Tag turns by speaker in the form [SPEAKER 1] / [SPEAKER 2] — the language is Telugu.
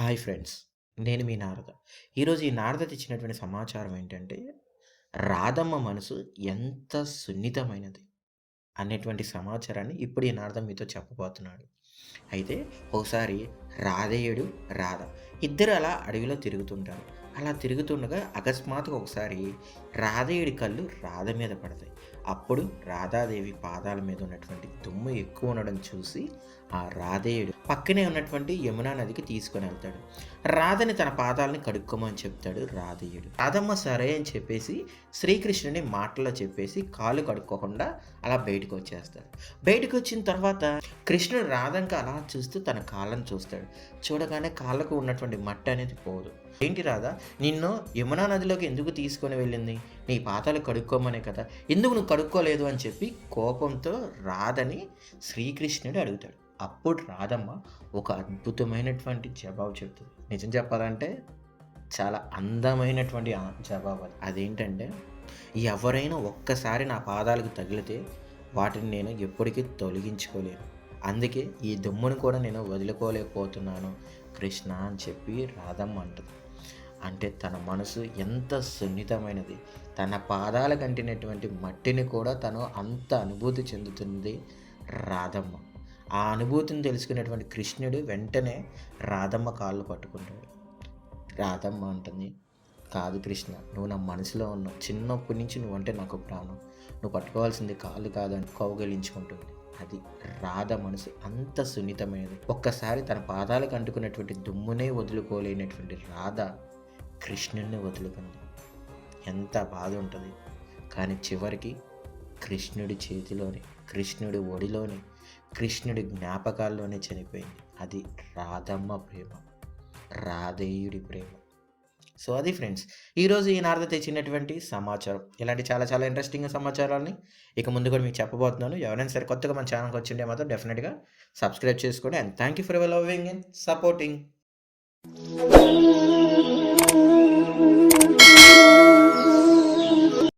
[SPEAKER 1] Hi friends. నేను మీ నారద. ఈరోజు ఈ నారద తెచ్చినటువంటి సమాచారం ఏంటంటే, రాధమ్మ మనసు ఎంత సున్నితమైనది అనేటువంటి సమాచారాన్ని ఇప్పుడు ఈ నారద మీతో చెప్పబోతున్నాడు. అయితే ఒకసారి రాధేయుడు, రాధ ఇద్దరు అలా అడవిలో తిరుగుతుంటారు. అలా తిరుగుతుండగా అకస్మాత్తుగా ఒకసారి రాధేయుడి కళ్ళు రాధ మీద పడతాయి. అప్పుడు రాధాదేవి పాదాల మీద ఉన్నటువంటి దుమ్ము ఎక్కువ ఉండడం చూసి ఆ రాధేయుడు పక్కనే ఉన్నటువంటి యమునా నదికి తీసుకొని వెళ్తాడు. రాధని తన పాదాలని కడుక్కోమని చెప్తాడు రాధేయుడు. రాధమ్మ సరే అని చెప్పేసి శ్రీకృష్ణుని మాటల్లో చెప్పేసి కాళ్ళు కడుక్కోకుండా అలా బయటకు వచ్చేస్తాడు. బయటకు వచ్చిన తర్వాత కృష్ణుడు రాధంక అలా చూస్తూ తన కాళ్ళను చూస్తాడు. చూడగానే కాళ్ళకు ఉన్నటువంటి మట్టి అనేది పోదు. ఏంటి రాధా నిన్ను యమునా నదిలోకి ఎందుకు తీసుకొని వెళ్ళింది? నీ పాతాలు కడుక్కోమనే కదా! ఎందుకు నువ్వు కడుక్కోలేదు అని చెప్పి కోపంతో రాధని శ్రీకృష్ణుడు అడుగుతాడు. అప్పుడు రాధమ్మ ఒక అద్భుతమైనటువంటి జవాబు చెప్తుంది. నిజం చెప్పాలంటే చాలా అందమైనటువంటి జవాబు అది. అదేంటంటే ఎవరైనా ఒక్కసారి నా పాదాలకు తగిలితే వాటిని నేను ఎప్పటికీ తొలగించుకోలేను. అందుకే ఈ దుమ్మును కూడా నేను వదులుకోలేకపోతున్నాను కృష్ణ అని చెప్పి రాధమ్మ అంటుంది అంటే తన మనసు ఎంత సున్నితమైనది. తన పాదాలకు అంటినటువంటి మట్టిని కూడా తను అంత అనుభూతి చెందుతుంది రాధమ్మ. ఆ అనుభూతిని తెలుసుకునేటువంటి కృష్ణుడు వెంటనే రాధమ్మ కాళ్ళు పట్టుకుంటాడు. రాధమ్మ అంటుంది, కాదు కృష్ణ నువ్వు నా మనసులో ఉన్నావు. చిన్నప్పటి నుంచి నువ్వంటే నాకు ప్రాణం. నువ్వు పట్టుకోవాల్సింది కాళ్ళు కాదని కౌగలించుకుంటుంది అది రాధ మనసు అంత సున్నితమైనది. ఒక్కసారి తన పాదాలకు అంటుకున్నటువంటి దుమ్మునే వదులుకోలేనటువంటి రాధ కృష్ణుడిని వదులుకుంది. ఎంత బాధ ఉంటుంది కానీ చివరికి కృష్ణుడి చేతిలోని కృష్ణుడి ఒడిలోని కృష్ణుడి జ్ఞాపకాల్లోనే చనిపోయింది. అది రాధమ్మ ప్రేమ. రాధేయుడి ప్రేమ. సో అది ఫ్రెండ్స్. ఈరోజు ఈ నారద తెచ్చినటువంటి సమాచారం. ఇలాంటి చాలా చాలా ఇంట్రెస్టింగ్ సమాచారాలని ఇక ముందు కూడా మీకు చెప్పబోతున్నాను. ఎవరైనా సరే కొత్తగా మన ఛానల్‌కి వచ్చింటే మాత్రం డెఫినెట్గా సబ్స్క్రైబ్ చేసుకోండి. And thank you for your loving and supporting.